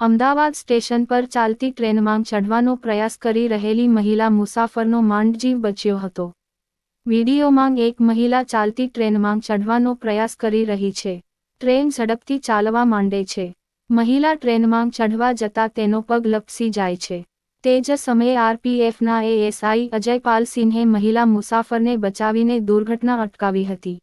Ahmedabad station પર ચાલતી ટ્રેનમાં ચઢવાનો પ્રયાસ કરી રહેલી મહિલા મુસાફરનો માંડજીવ બચ્યો હતો. વિડીયોમાં એક મહિલા ચાલતી ટ્રેનમાં ચઢવાનો પ્રયાસ કરી રહી છે. ટ્રેન ઝડપથી ચાલવા માંડે છે. મહિલા ટ્રેનમાં ચઢવા જતા તેનો પગ લપસી જાય છે. તે જ સમયે આરપીએફના એએસઆઈ અજયપાલ સિંહે મહિલા મુસાફરને બચાવીને દુર્ઘટના અટકાવી હતી.